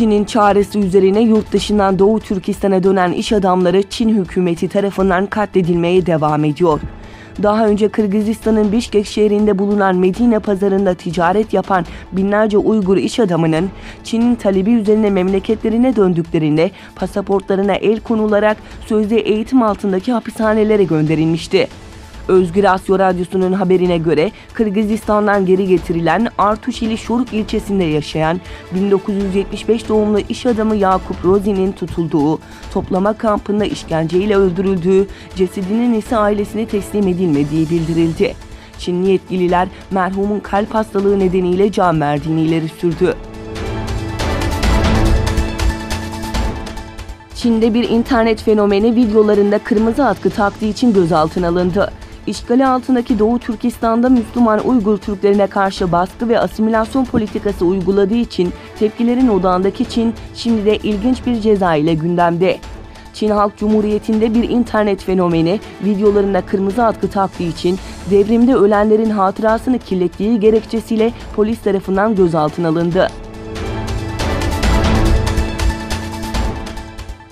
Çin'in çaresi üzerine yurt dışından Doğu Türkistan'a dönen iş adamları Çin hükümeti tarafından katledilmeye devam ediyor. Daha önce Kırgızistan'ın Bişkek şehrinde bulunan Medine pazarında ticaret yapan binlerce Uygur iş adamının Çin'in talebi üzerine memleketlerine döndüklerinde pasaportlarına el konularak sözde eğitim altındaki hapishanelere gönderilmişti. Özgür Asya Radyosu'nun haberine göre Kırgızistan'dan geri getirilen Artuşili Şoruk ilçesinde yaşayan 1975 doğumlu iş adamı Yakup Rozi'nin tutulduğu, toplama kampında işkenceyle öldürüldüğü, cesedinin ise ailesine teslim edilmediği bildirildi. Çinli yetkililer merhumun kalp hastalığı nedeniyle can verdiğini ileri sürdü. Çin'de bir internet fenomeni videolarında kırmızı atkı taktığı için gözaltına alındı. İşgali altındaki Doğu Türkistan'da Müslüman Uygur Türklerine karşı baskı ve asimilasyon politikası uyguladığı için tepkilerin odağındaki Çin şimdi de ilginç bir ceza ile gündemde. Çin Halk Cumhuriyeti'nde bir internet fenomeni videolarında kırmızı atkı taktığı için devrimde ölenlerin hatırasını kirlettiği gerekçesiyle polis tarafından gözaltına alındı.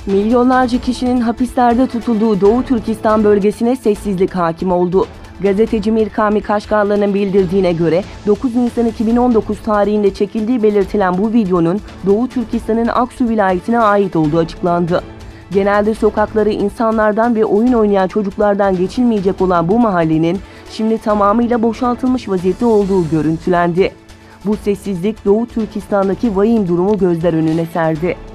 Milyonlarca kişinin hapislerde tutulduğu Doğu Türkistan bölgesine sessizlik hakim oldu. Gazeteci Mirkami Kaşgarlı'nın bildirdiğine göre 9 Nisan 2019 tarihinde çekildiği belirtilen bu videonun Doğu Türkistan'ın Aksu vilayetine ait olduğu açıklandı. Genelde sokakları insanlardan ve oyun oynayan çocuklardan geçilmeyecek olan bu mahallenin şimdi tamamıyla boşaltılmış vaziyette olduğu görüntülendi. Bu sessizlik Doğu Türkistan'daki vahim durumu gözler önüne serdi.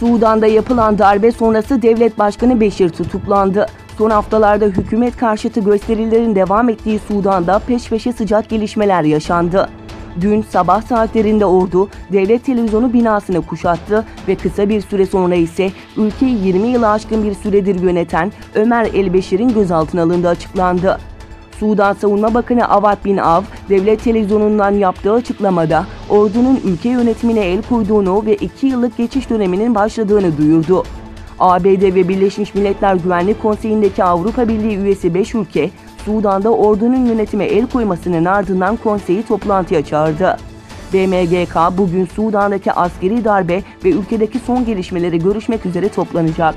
Sudan'da yapılan darbe sonrası devlet başkanı Beşir tutuklandı. Son haftalarda hükümet karşıtı gösterilerin devam ettiği Sudan'da peş peşe sıcak gelişmeler yaşandı. Dün sabah saatlerinde ordu devlet televizyonu binasını kuşattı ve kısa bir süre sonra ise ülkeyi 20 yılı aşkın bir süredir yöneten Ömer Elbeşir'in gözaltına alındığı açıklandı. Sudan Savunma Bakanı Avad Bin Av, devlet televizyonundan yaptığı açıklamada ordunun ülke yönetimine el koyduğunu ve 2 yıllık geçiş döneminin başladığını duyurdu. ABD ve Birleşmiş Milletler Güvenlik Konseyi'ndeki Avrupa Birliği üyesi 5 ülke, Sudan'da ordunun yönetime el koymasının ardından konseyi toplantıya çağırdı. BMGK bugün Sudan'daki askeri darbe ve ülkedeki son gelişmeleri görüşmek üzere toplanacak.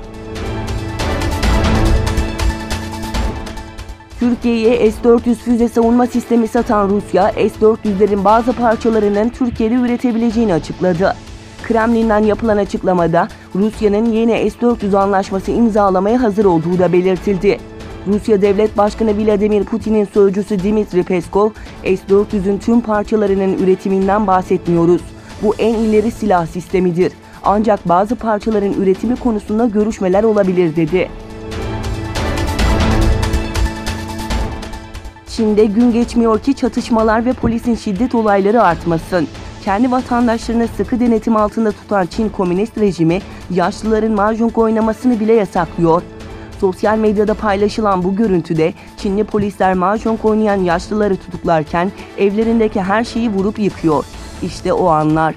Türkiye'ye S-400 füze savunma sistemi satan Rusya, S-400'lerin bazı parçalarının Türkiye'de üretebileceğini açıkladı. Kremlin'den yapılan açıklamada Rusya'nın yeni S-400 anlaşması imzalamaya hazır olduğu da belirtildi. Rusya Devlet Başkanı Vladimir Putin'in sözcüsü Dimitri Peskov, S-400'ün tüm parçalarının üretiminden bahsetmiyoruz. Bu en ileri silah sistemidir. Ancak bazı parçaların üretimi konusunda görüşmeler olabilir dedi. Çin'de gün geçmiyor ki çatışmalar ve polisin şiddet olayları artmasın. Kendi vatandaşlarını sıkı denetim altında tutan Çin komünist rejimi yaşlıların mahjong oynamasını bile yasaklıyor. Sosyal medyada paylaşılan bu görüntüde Çinli polisler mahjong oynayan yaşlıları tutuklarken evlerindeki her şeyi vurup yıkıyor. İşte o anlar.